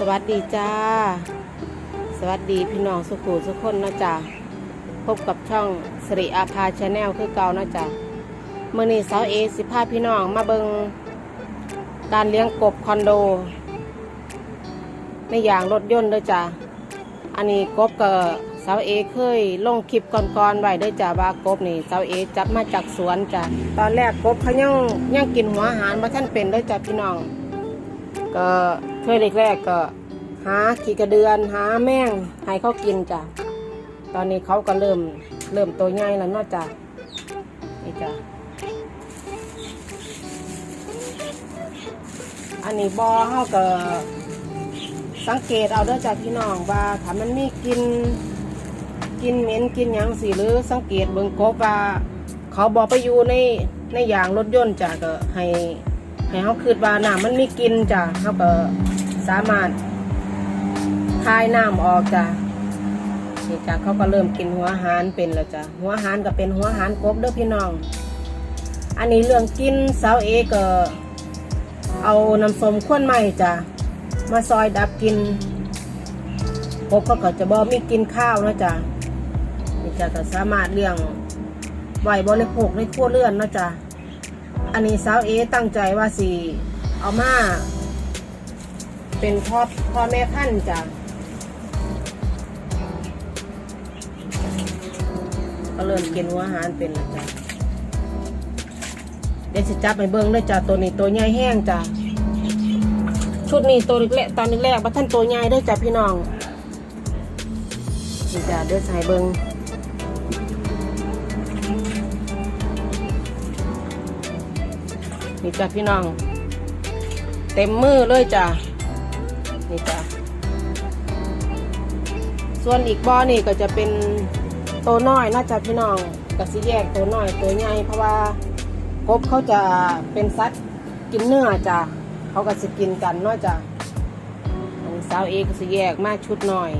สวัสดีจ้า สวัสดีพี่น้องสุขุสุขคนนะจ๊ะพบกับช่องสริอาภาชาแนลคือเก่านะจ๊ะเมื่อนี้สาวเอสิพาพี่น้องมาเบิงการเลี้ยงกบคอนโด ในอย่างรถยนต์ด้วยจ้ะอันนี้กบกับสาวเอเคยลงคลิปก่อนๆไว้ด้วยจ้ะว่ากบนี่สาวเอจับมาจากสวนจ้ะตอนแรกกบเขายังยังกินหัวอาหารว่าท่านเป็นด้วยจ้ะพี่น้องก็ ช่วยแรกๆก็หาขี้กระเดือนหาแม่งให้เขากินจ้ะตอนนี้เขาก็เริ่มเริ่มตัวใหญ่แล้วนอกจากนี่จ้ะอันนี้บอเขาก็สังเกตเอาเด้อจ้ะพี่น้องว่าถ้ามันมีกินกินเหม็นกินยังสิหรือสังเกตเบิ่งกบว่า เขาบอไปอยู่ในในยางรถยนต์จ้ะก็ให้ให้เขาคืดว่าน้ำมันมีกินจ้ะเขาก็ สามารถคายน้ำออกจ้ะนี่จ้ะเขาก็เริ่มกินหัวหารเป็นแล้วจ้ะหัวหารก็เป็นหัวหารกบเด้อพี่น้อง อันนี้เรื่องกินสาวเอก็เอาน้ำส้มข้นใหม่จ้ะมาซอยดับกินกบเขาก็จะบ่มีกินข้าวนะจ้ะนี่จ้ะก็สามารถเลี้ยงไหวบริโภคในครัวเรือนนะจ้ะอันนี้สาวเอตั้งใจว่าสิเอามา เป็นพ่อพ่อแม่พันธุ์จ้ะก็เริ่มกินหัวอาหารเป็นแล้วจ้ะเดี๋ยวสิจับไปเบิ้งด้วยจ้ะตัวนี้ตัวใหญ่แห้งจ้ะชุดนี้ตัวเล็กตอนแรกๆว่าท่านตัวใหญ่ด้วยจ้ะพี่น้องนี่จ้ะเดี๋ยวใส่เบิ้งนี่จ้ะพี่น้อง เต็มมือเลยจ้ะ นี่จ้ะส่วนอีกบ่อนี่ก็จะเป็นตัวน้อยนะจ้ะพี่น้องก็สิแยกตัวน้อยตัวใหญ่เพราะว่ากบเขาจะเป็นสัตว์กินเนื้อจ้ะเขาก็จะกินกันเนาะจ้ะสาวเอก็สิแยกมากชุดหน้อย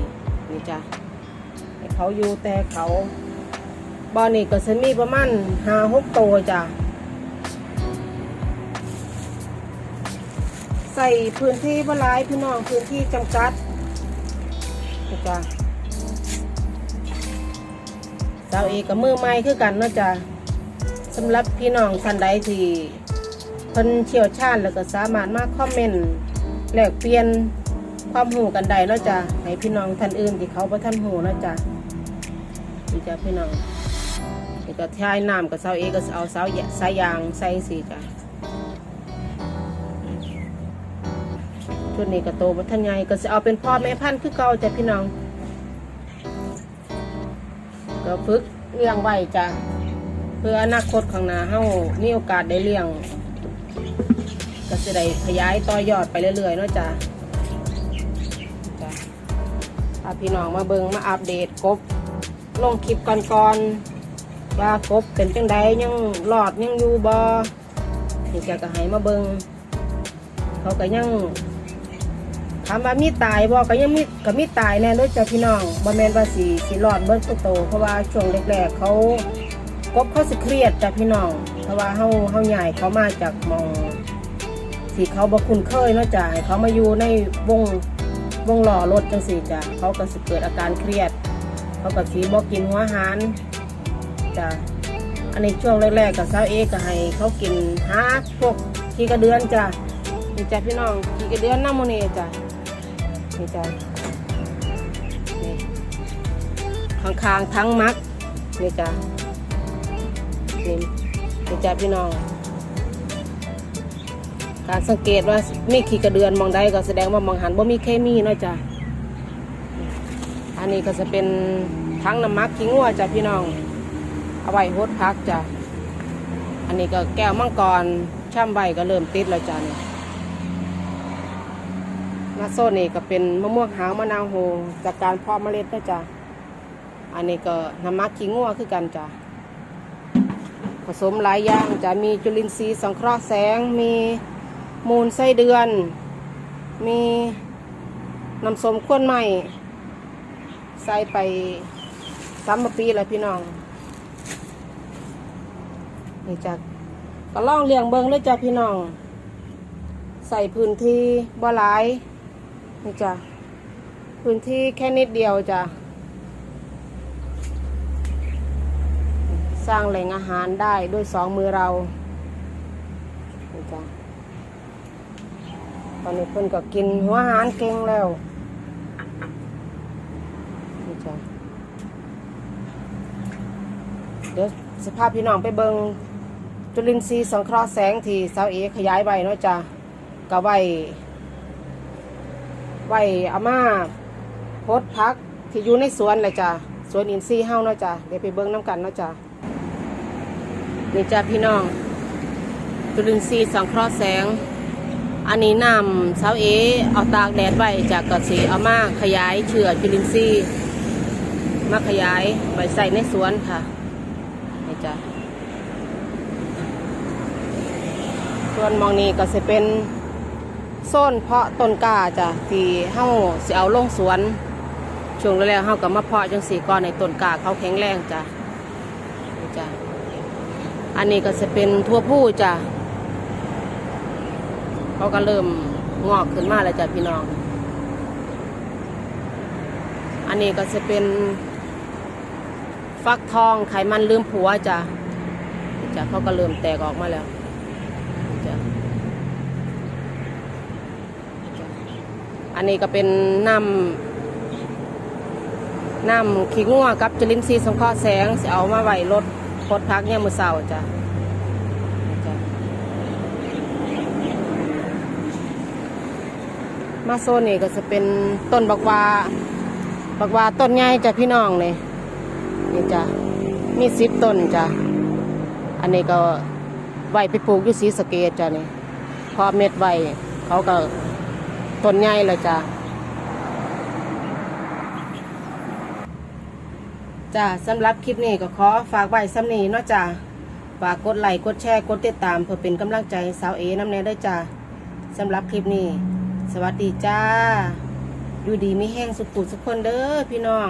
นี่จ้ะเขาอยู่แต่เขาบ่อนี่ก็จะมีประมาณห้าหกตัวจ้ะ ใส่พื้นที่บหลายพี่น้องพื้นที่จำกัดนะจ๊ะสาวเอกกับมือไม้คือกันเนาะจ๊ะสำหรับพี่น้องท่านใดที่เพิ่นเชี่ยวชาญแล้วก็สามารถมาคอมเมนต์แลกเปลี่ยนความหูกันใดเนาะจ๊ะให้พี่น้องท่านอื่นที่เขาบ่ท่านหูเนาะจ๊ะนี่จ้ะพี่น้องนี่ก็ทายน้ำกับสาวเอกก็เอาสาวสายยางใส่สิจ้ะ ชุดนี้ก็โตมาทันใหญ่ก็จะเอาเป็นพ่อแม่พันธุ์คือเก่าจ้ะพี่น้อง ก็ฝึกเลี้ยงไว้จ้ะเพื่ออนาคตข้างหน้าเฮามีโอกาสได้เลี้ยง ก็จะได้ขยายต่อยอดไปเรื่อยๆเนาะจ้ะจ้ะพาพี่น้องมาเบิงมาอัปเดตกบลงคลิปก่อนๆว่ากบเป็นจังใดยังหลอดยังอยู่บ่นี่จะก็ให้มาเบิงเขาก็ยัง ถามว่ามีตายบ่ก็ยังมีก็มีตายแน่ด้วยจ้ะพี่น้องบ่แมนว่าสิสิรอดเบิดทุกโตเพราะว่าช่วงแรกๆเขากบเขาสิเครียดจ้ะพี่น้อง เพราะว่าเฮาเฮาใหญ่เขามาจากมองที่เขาบ่คุ้นเคยเนาะจ้ะให้เขามาอยู่ในวงวงหล่อรถจังซี่จ้ะเขาก็สิเกิดอาการเครียด เขาก็สิบ่กินหัวหารจ้ะอันนี้ช่วงแรกๆกับสาวเอก็ให้เขากินหาพวกขี้กระเดือนจ้ะนี่จ้ะพี่น้องขี้กระเดือนน้ำโมเนจ้ะนี่จ้ะนี่ข้างๆทั้งมักนี่จ้ะนี่นี่จ้ะพี่น้อง การสังเกตว่ามีขี้กระเดือนมองได้ก็แสดงว่ามองหันว่ามีเคมีเนาะจ้ะอันนี้ก็จะเป็นทั้งน้ำมักขี้งัวจ้ะพี่น้องเอาไว้ฮดพักจ้ะอันนี้ก็แก้วมังกรช่ำใบก็เริ่มติดแล้วจ้ะเนี่ย มาโซนนี่ก็เป็นมะม่วงหาวมะนาวโฮจากการเพาะเมล็ดนะจ๊ะอันนี้ก็น้ำมักขี้งัวคือกันจ้ะผสมหลายอย่างจะมีจุลินทรีย์สังเคราะห์แสง มีมูลไส้เดือน มีน้ำส้มข้นใหม่ใส่ไปสามปีแล้วพี่น้องนี่จะก็ล่องเลี้ยงเบิงเลยจ้ะพี่น้อง ใส่พื้นที่บ่หลาย นี่จ้ะพื้นที่แค่นิดเดียวจ้ะสร้างแหล่งอาหารได้ด้วยสองมือเรานี่จ้ะตอนนี้เพิ่นก็กินหัวอาหารเก่งแล้วนี่จ้ะเดี๋ยวสภาพพี่น้องไปเบิงจุลินทรีย์สังเคราะห์แสงที่สาวเอขยายไว้เนาะจ้ะก็ไว้ ไว้เอามาโพดพักที่อยู่ในสวนเลยจ้ะสวนอินทรีย์เฮาเนาะจ้ะเดี๋ยวไปเบิ่งน้ำกันเนาะจ้ะนี่จ้ะพี่น้องจุลินทรีย์สังเคราะห์แสง อันนี้นำเสาเอเอาตากแดดไว้จากกระสีเอามาขยายเชื้อจุลินทรีย์มาขยายไว้ใส่ในสวนค่ะนี่จ้ะส่วนมองนี้ก็จะเป็น โซนเพาะต้นกาจ้ะที่เฮาสิเอาลงสวน ช่วงแรกๆเฮาก็มาเพาะจังสี่ก่อนในต้นกาเขาแข็งแรงจ้ะจ้ะอันนี้ก็จะเป็นทั่วผู้จ้ะเขาก็เริ่มงอกขึ้นมาแล้วจ้ะพี่น้อง อันนี้ก็จะเป็นฟักทองไขมันลืมผัวจ้ะจ้ะเขาก็เริ่มแตกออกมาแล้วจ้ะ อันนี้ก็เป็นน้ำน้ำขี้งัวกับจลินทรีย์สงเคราะห์แสงสิเอามาไว้รถพดพักเนี่ยมือเสาจ้ะมาโซนนี่ก็จะเป็นต้นบักวาบักวาต้นใหญ่จ้ะพี่น้องนี่นี่จ้ะมีสิบต้นจ้ะอันนี้ก็ไว้ไปปลูกอยู่สีสเกตจ้ะนี่พอเม็ดไว้เขาก็ ต้นใหญ่เลยจ้ะจ้าสำหรับคลิปนี้ก็ขอฝากไว้ซ้ำนี้เนาะจ้าฝากกดไลค์กดแชร์กดติดตามเพื่อเป็นกำลังใจสาวเอน้ำแน่ด้วยจ้าสำหรับคลิปนี้ สวัสดีจ้า อยู่ดีไม่แห้งสุขุสุขคนเด้อพี่น้อง